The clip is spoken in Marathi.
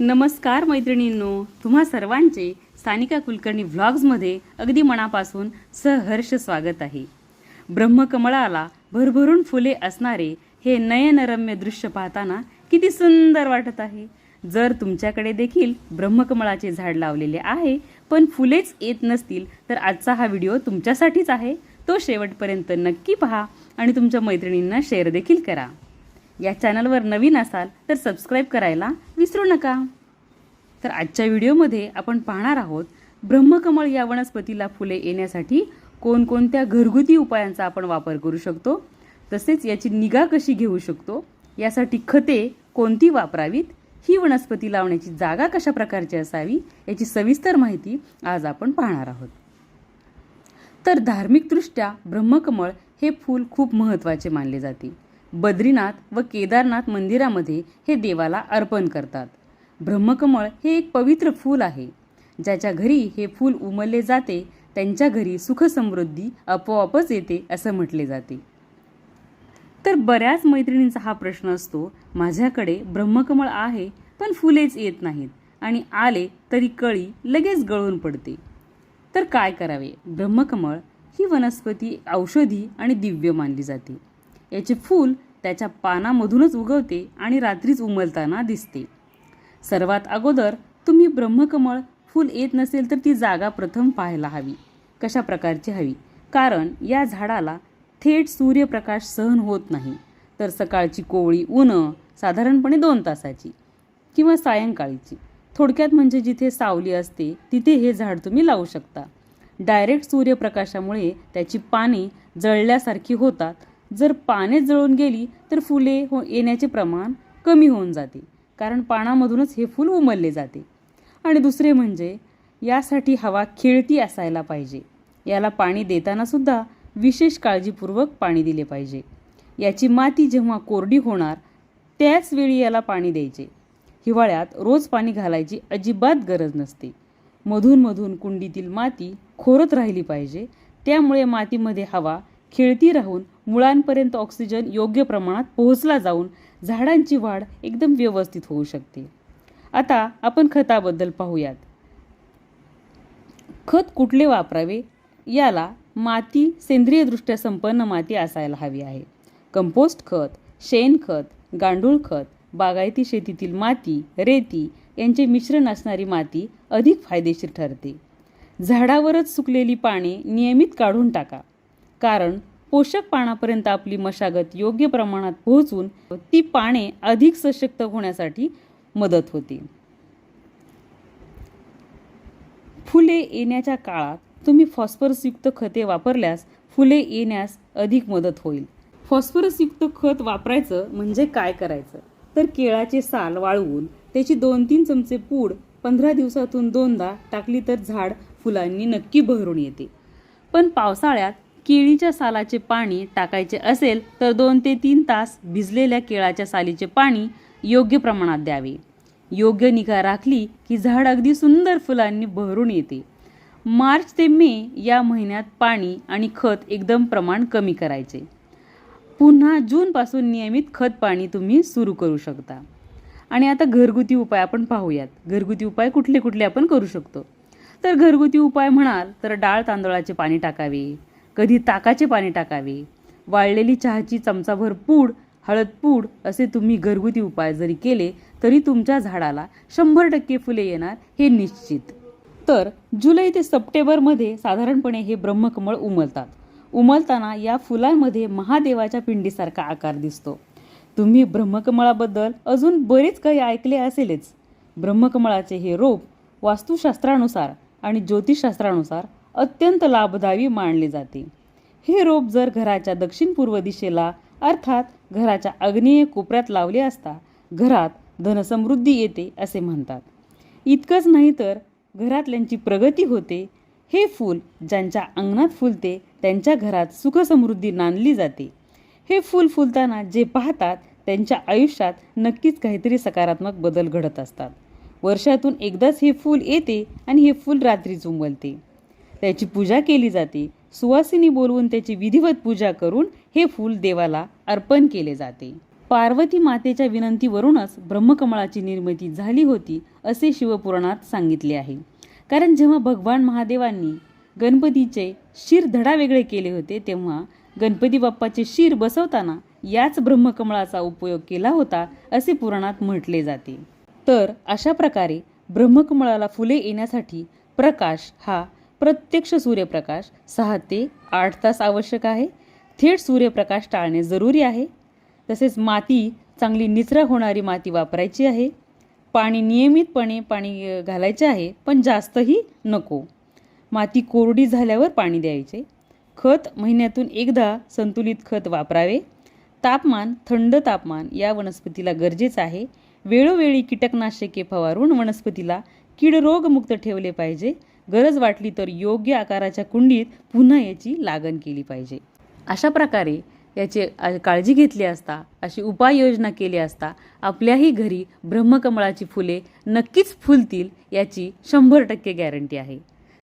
नमस्कार मैत्रिणींनो तुम्हा सर्वांचे सानिका कुलकर्णी व्लॉग्समध्ये अगदी मनापासून सहर्ष स्वागत आहे. ब्रह्मकमळाला भरभरून फुले असणारे हे नयनरम्य दृश्य पाहताना किती सुंदर वाटत आहे. जर तुमच्याकडे देखील ब्रह्मकमळाचे झाड लावलेले आहे पण फुलेच येत नसतील तर आजचा हा व्हिडिओ तुमच्यासाठीच आहे. तो शेवटपर्यंत नक्की पहा आणि तुमच्या मैत्रिणींना शेअर देखील करा. या चॅनलवर नवीन असाल तर सबस्क्राईब करायला विसरू नका. तर आजच्या व्हिडिओमध्ये आपण पाहणार आहोत ब्रह्मकमळ या वनस्पतीला फुले येण्यासाठी कोणकोणत्या घरगुती उपायांचा आपण वापर करू शकतो तसेच याची निगा कशी घेऊ शकतो यासाठी खते कोणती वापरावीत ही वनस्पती लावण्याची जागा कशा प्रकारची असावी याची सविस्तर माहिती आज आपण पाहणार आहोत. तर धार्मिकदृष्ट्या ब्रह्मकमळ हे फूल खूप महत्त्वाचे मानले जाते. बद्रीनाथ व केदारनाथ मंदिरामध्ये हे देवाला अर्पण करतात. ब्रह्मकमळ हे एक पवित्र फूल आहे. ज्याच्या घरी हे फूल उमलले जाते त्यांच्या घरी सुखसमृद्धी आपोआपच येते असं म्हटले जाते. तर बऱ्याच मैत्रिणींचा हा प्रश्न असतो माझ्याकडे ब्रह्मकमळ आहे पण फुलेच येत नाहीत आणि आले तरी कळी लगेच गळून पडते. तर काय करावे? ब्रह्मकमळ ही वनस्पती औषधी आणि दिव्य मानली जाते. याचे फूल त्याच्या पानामधूनच उगवते आणि रात्रीच उमलताना दिसते. सर्वात अगोदर तुम्ही ब्रह्मकमळ फूल येत नसेल तर ती जागा प्रथम पाहायला हवी कशा प्रकारची हवी? कारण या झाडाला थेट सूर्यप्रकाश सहन होत नाही. तर सकाळची कोवळी ऊन साधारणपणे दोन तासाची किंवा सायंकाळीची. थोडक्यात म्हणजे जिथे सावली असते तिथे हे झाड तुम्ही लावू शकता. डायरेक्ट सूर्यप्रकाशामुळे त्याची पाने जळल्यासारखी होतात जर पाने जळून गेली तर फुले हो येण्याचे प्रमाण कमी होऊन जाते. कारण पानामधूनच हे फूल उमलले जाते. आणि दुसरे म्हणजे यासाठी हवा खेळती असायला पाहिजे. याला पाणी देतानासुद्धा विशेष काळजीपूर्वक पाणी दिले पाहिजे. याची माती जेव्हा कोरडी होणार त्याच वेळी याला पाणी द्यायचे. हिवाळ्यात रोज पाणी घालायची अजिबात गरज नसते. मधून मधून कुंडीतील माती खोरत राहिली पाहिजे. त्यामुळे मातीमध्ये हवा खेळती राहून मुळांपर्यंत ऑक्सिजन योग्य प्रमाणात पोहोचला जाऊन झाडांची वाढ एकदम व्यवस्थित होऊ शकते. आता आपण खताबद्दल पाहूयात. खत कुठले वापरावे? याला माती सेंद्रियदृष्ट्या संपन्न माती असायला हवी आहे. कंपोस्ट खत शेणखत गांडूळ खत बागायती शेतीतील माती रेती यांचे मिश्रण असणारी माती अधिक फायदेशीर ठरते. झाडावरच सुकलेली पाने नियमित काढून टाका. कारण पोषक पानापर्यंत आपली मशागत योग्य प्रमाणात पोहोचून ती पाने अधिक सशक्त होण्यासाठी मदत होते. फुले येण्याच्या काळात तुम्ही फॉस्फरसयुक्त खते वापरल्यास फुले येण्यास अधिक मदत होईल. फॉस्फरसयुक्त खत वापरायचं म्हणजे काय करायचं? तर केळाचे साल वाळवून त्याची दोन तीन चमचे पूड पंधरा दिवसातून दोनदा टाकली तर झाड फुलांनी नक्की बहरून येते. पण पावसाळ्यात केळीच्या सालाचे पाणी टाकायचे असेल तर दोन ते तीन तास भिजलेल्या केळाच्या सालीचे पाणी योग्य प्रमाणात द्यावे. योग्य निगा राखली की झाड अगदी सुंदर फुलांनी बहरून येते. मार्च ते मे या महिन्यात पाणी आणि खत एकदम प्रमाण कमी करायचे. पुन्हा जूनपासून नियमित खत पाणी तुम्ही सुरू करू शकता. आणि आता घरगुती उपाय आपण पाहूयात. घरगुती उपाय कुठले कुठले आपण करू शकतो. तर घरगुती उपाय म्हणाल तर डाळ तांदळाचे पाणी टाकावे. कधी ताकाचे पाणी टाकावे. वाळलेली चहाची चमचाभर पूड हळद पूड असे तुम्ही घरगुती उपाय जरी केले तरी तुमच्या झाडाला शंभर टक्के फुले येणार हे निश्चित. तर जुलै ते सप्टेंबरमध्ये साधारणपणे हे ब्रह्मकमळ उमलतात. उमलताना या फुलांमध्ये महादेवाच्या पिंडीसारखा आकार दिसतो. तुम्ही ब्रह्मकमळाबद्दल अजून बरेच काही ऐकले असेलच. ब्रह्मकमळाचे हे रोप वास्तुशास्त्रानुसार आणि ज्योतिषशास्त्रानुसार अत्यंत लाभदायी मानले जाते. हे रोप जर घराच्या दक्षिण पूर्व दिशेला अर्थात घराच्या अग्नेय कोपऱ्यात लावले असता घरात धनसमृद्धी येते असे म्हणतात. इतकंच नाही तर घरातल्यांची प्रगती होते. हे फूल ज्यांच्या अंगणात फुलते त्यांच्या घरात सुखसमृद्धी नांदली जाते. हे फूल फुलताना जे पाहतात त्यांच्या आयुष्यात नक्कीच काहीतरी सकारात्मक बदल घडत असतात. वर्षातून एकदाच हे फूल येते आणि हे फूल रात्री चुंबलते त्याची पूजा केली जाते. सुवासिनी बोलवून त्याची विधिवत पूजा करून हे फूल देवाला अर्पण केले जाते. पार्वती मातेच्या विनंतीवरूनच ब्रह्मकमळाची निर्मिती झाली होती असे शिवपुराणात सांगितले आहे. कारण जेव्हा भगवान महादेवांनी गणपतीचे शिर धडा वेगळे केले होते तेव्हा गणपती बाप्पाचे शिर बसवताना याच ब्रह्मकमळाचा उपयोग केला होता असे पुराणात म्हटले जाते. तर अशा प्रकारे ब्रह्मकमळाला फुले येण्यासाठी प्रकाश हा प्रत्यक्ष सूर्यप्रकाश सहा ते आठ तास आवश्यक आहे. थेट सूर्यप्रकाश टाळणे जरुरी आहे. तसेच माती चांगली निचरा होणारी माती वापरायची आहे. पाणी नियमितपणे पाणी घालायचे आहे पण जास्तही नको. माती कोरडी झाल्यावर पाणी द्यायचे. खत महिन्यातून एकदा संतुलित खत वापरावे. तापमान थंड तापमान या वनस्पतीला गरजेचं आहे. वेळोवेळी कीटकनाशके फवारून वनस्पतीला कीड रोगमुक्त ठेवले पाहिजे. गरज वाटली तर योग्य आकाराच्या कुंडीत पुन्हा याची लागण केली पाहिजे. अशा प्रकारे याची काळजी घेतली असता अशी उपाययोजना केली असता आपल्याही घरी ब्रह्मकमळाची फुले नक्कीच फुलतील याची शंभर टक्के गॅरंटी आहे.